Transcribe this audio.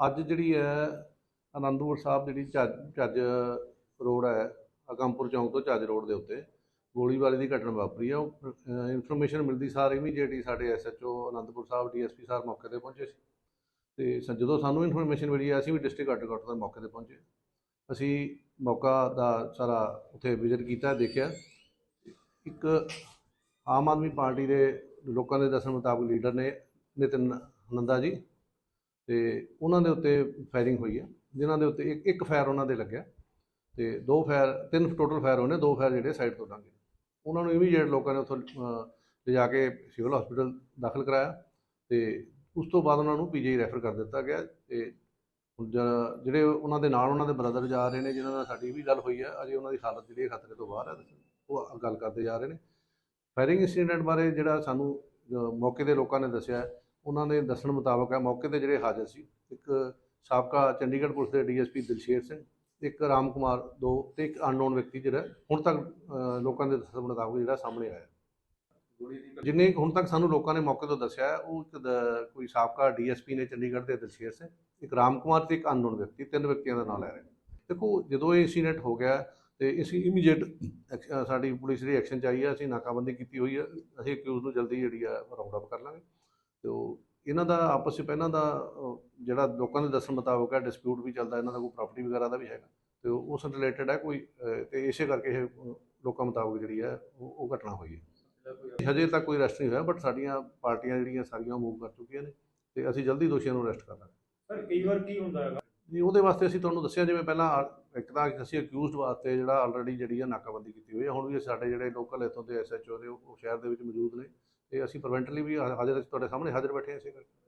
ਅੱਜ ਜਿਹੜੀ ਹੈ ਆਨੰਦਪੁਰ ਸਾਹਿਬ ਜਿਹੜੀ ਝੱਜ ਝੱਜ ਰੋਡ ਹੈ ਅਕੰਪੁਰ ਚੌਂਕ ਤੋਂ ਝੱਜ ਰੋਡ ਦੇ ਉੱਤੇ, ਗੋਲੀਬਾਰੀ ਦੀ ਘਟਨਾ ਵਾਪਰੀ ਹੈ। ਉਹ ਇਨਫੋਰਮੇਸ਼ਨ ਮਿਲਦੀ ਸਾਰ ਇਮੀਡੀਏਟਲੀ ਸਾਡੇ ਐਸਐਚਓ ਅਨੰਦਪੁਰ ਸਾਹਿਬ ਡੀਐਸਪੀ ਸਾਹਿਬ ਮੌਕੇ ਤੇ ਪਹੁੰਚੇ ਸੀ। ਤੇ ਜਦੋਂ ਸਾਨੂੰ ਇਨਫੋਰਮੇਸ਼ਨ ਮਿਲੀ ਹੈ, ਅਸੀਂ ਵੀ ਡਿਸਟ੍ਰਿਕਟ ਹੈੱਡਕੁਆਟਰ ਦੇ ਮੌਕੇ ਤੇ ਪਹੁੰਚੇ। ਅਸੀਂ ਮੌਕਾ ਦਾ ਸਾਰਾ ਉੱਥੇ ਵਿਜ਼ਿਟ ਕੀਤਾ, ਦੇਖਿਆ। ਇੱਕ ਆਮ ਆਦਮੀ ਪਾਰਟੀ ਦੇ ਲੋਕਾਂ ਦੇ ਦੱਸਣ ਮੁਤਾਬਕ ਲੀਡਰ ਨੇ ਨਿਤਿਨ ਨੰਦਾ ਜੀ। ਤੇ ਉਹਨਾਂ ਦੇ ਉੱਤੇ ਫਾਇਰਿੰਗ ਹੋਈ ਹੈ ਜਿਨ੍ਹਾਂ ਦੇ ਉੱਤੇ ਇੱਕ ਇੱਕ ਫਾਇਰ ਉਹਨਾਂ ਦੇ ਲੱਗਿਆ ਤੇ ਦੋ ਫਾਇਰ ਤਿੰਨ ਟੋਟਲ ਫਾਇਰ ਹੋਣੇ, ਦੋ ਫਾਇਰ ਜਿਹੜੇ ਸਾਈਡ ਤੋਂ ਲੰਘੇ। ਉਹਨਾਂ ਨੂੰ ਇਮੀਡੀਏਟ ਲੋਕਾਂ ਨੇ ਉੱਥੋਂ ਲਿਜਾ ਕੇ ਸਿਵਲ ਹਸਪੀਟਲ ਦਾਖਲ ਕਰਾਇਆ ਤੇ ਉਸ ਤੋਂ ਬਾਅਦ ਉਹਨਾਂ ਨੂੰ ਪੀਜੀ ਰੈਫਰ ਕਰ ਦਿੱਤਾ ਗਿਆ ਤੇ ਜਿਹੜੇ ਉਹਨਾਂ ਦੇ ਨਾਲ ਉਹਨਾਂ ਦੇ ਬ੍ਰਦਰ ਜਾ ਰਹੇ ਨੇ, ਜਿਨ੍ਹਾਂ ਨਾਲ ਸਾਡੀ ਵੀ ਗੱਲ ਹੋਈ ਹੈ ਅਜੇ ਉਹਨਾਂ ਦੀ ਹਾਲਤ ਜਿਹੜੀ ਖਤਰੇ ਤੋਂ ਬਾਹਰ ਹੈ ਉਹ ਗੱਲ ਕਰਦੇ ਜਾ ਰਹੇ ਨੇ। ਫਾਇਰਿੰਗ ਇਨਸੀਡੈਂਟ ਬਾਰੇ ਜਿਹੜਾ ਸਾਨੂੰ ਮੌਕੇ ਦੇ ਲੋਕਾਂ ਨੇ ਦੱਸਿਆ ਉਹਨਾਂ ਦੇ ਦੱਸਣ ਮੁਤਾਬਕ ਹੈ ਮੌਕੇ ਤੇ ਜਿਹੜੇ ਹਾਜ਼ਰ ਸੀ, ਇੱਕ ਸਾਬਕਾ ਚੰਡੀਗੜ੍ਹ ਪੁਲਿਸ ਦੇ ਡੀਐਸਪੀ ਦਿਲਸ਼ੇਰ ਸਿੰਘ, ਇੱਕ ਰਾਮ ਕੁਮਾਰ, ਦੋ ਤੇ ਇੱਕ ਅਨਨੋਨ ਵਿਅਕਤੀ ਜਿਹੜਾ ਹੁਣ ਤੱਕ ਲੋਕਾਂ ਦੇ ਦੱਸਣ ਮੁਤਾਬਕ ਜਿਹੜਾ ਸਾਹਮਣੇ ਆਇਆ। ਜਿੰਨੇ ਹੁਣ ਤੱਕ ਸਾਨੂੰ ਲੋਕਾਂ ਨੇ ਮੌਕੇ ਤੋਂ ਦੱਸਿਆ, ਉਹ ਇੱਕ ਕੋਈ ਸਾਬਕਾ ਡੀਐਸਪੀ ਨੇ ਚੰਡੀਗੜ੍ਹ ਦੇ ਦਿਲਸ਼ੇਰ ਸਿੰਘ, ਇੱਕ ਰਾਮ ਕੁਮਾਰ ਤੇ ਇੱਕ ਅਨਨੋਨ ਵਿਅਕਤੀ, ਤਿੰਨ ਵਿਅਕਤੀਆਂ ਦਾ ਨਾਮ ਲੈ ਰਹੇ ਨੇ। ਦੇਖੋ, ਜਦੋਂ ਇਹ ਇਨਸੀਡੈਂਟ ਹੋ ਗਿਆ ਤੇ ਅਸੀਂ ਇਮੀਡੀਏਟ ਸਾਡੀ ਪੁਲਿਸ ਦੀ ਐਕਸ਼ਨ ਚਾਹੀ ਹੈ ਅਸੀਂ ਨਾਕਾਬੰਦੀ ਕੀਤੀ ਹੋਈ ਹੈ ਅਸੀਂ ਅਕਿਊਜ਼ ਨੂੰ ਜਲਦੀ ਜਿਹੜੀ ਆ ਰਾਉਂਡ ਅਪ ਕਰ ਲਾਂਗੇ। ਤੇ ਉਹ ਇਹਨਾਂ ਦਾ ਆਪਸ ਵਿੱਚ ਪਹਿਲਾਂ ਦਾ ਜਿਹੜਾ ਲੋਕਾਂ ਦੇ ਦੱਸਣ ਮੁਤਾਬਕ ਹੈ ਡਿਸਪਿਊਟ ਵੀ ਚੱਲਦਾ ਇਹਨਾਂ ਦਾ ਕੋਈ ਪ੍ਰਾਪਰਟੀ ਵਗੈਰਾ ਦਾ ਵੀ ਹੈਗਾ। ਤੇ ਉਸ ਰਿਲੇਟਡ ਹੈ ਕੋਈ ਤੇ ਇਸੇ ਕਰਕੇ ਇਹ ਲੋਕਾਂ ਮੁਤਾਬਕ ਜਿਹੜੀ ਹੈ ਉਹ ਘਟਨਾ ਹੋਈ ਹੈ। ਹਜੇ ਤੱਕ ਕੋਈ ਅਰੈਸਟ ਨਹੀਂ ਹੋਇਆ ਬਟ ਸਾਡੀਆਂ ਪਾਰਟੀਆਂ ਜਿਹੜੀਆਂ ਸਾਰੀਆਂ ਮੂਵ ਕਰ ਚੁੱਕੀਆਂ ਨੇ ਤੇ ਅਸੀਂ ਜਲਦੀ ਦੋਸ਼ੀਆਂ ਨੂੰ ਅਰੈਸਟ ਕਰ ਲਾਂਗੇ। ਸਰ ਕਈ ਵਾਰ ਕੀ ਹੁੰਦਾ ਹੈਗਾ? ਜੀ ਉਹਦੇ ਵਾਸਤੇ ਅਸੀਂ ਤੁਹਾਨੂੰ ਦੱਸਿਆ ਜਿਵੇਂ ਪਹਿਲਾਂ ਆ- ਇੱਕ ਤਾਂ ਅਸੀਂ ਅਕਿਊਜ਼ਡ ਵਾਸਤੇ ਜਿਹੜਾ ਆਲਰੇਡੀ ਜਿਹੜੀ ਹੈ ਨਾਕਾਬੰਦੀ ਕੀਤੀ ਹੋਈ ਹੈ ਹੁਣ ਵੀ ਸਾਡੇ ਜਿਹੜੇ ਲੋਕਲ ਇੱਥੋਂ ਦੇ ਐਸਐਚਓ ਦੇ ਉਹ ਉਹ ਸ਼ਹਿਰ ਦੇ ਵਿੱਚ ਮੌਜੂਦ ਨੇ। ਤੇ ਅਸੀਂ ਪ੍ਰੀਵੈਂਟਲੀ ਵੀ ਹਾ- ਹਾਜ਼ਰ ਤੁਹਾਡੇ ਸਾਹਮਣੇ ਹਾਜ਼ਰ ਬੈਠੇ ਹਾਂ ਇਸੇ ਕਰਕੇ।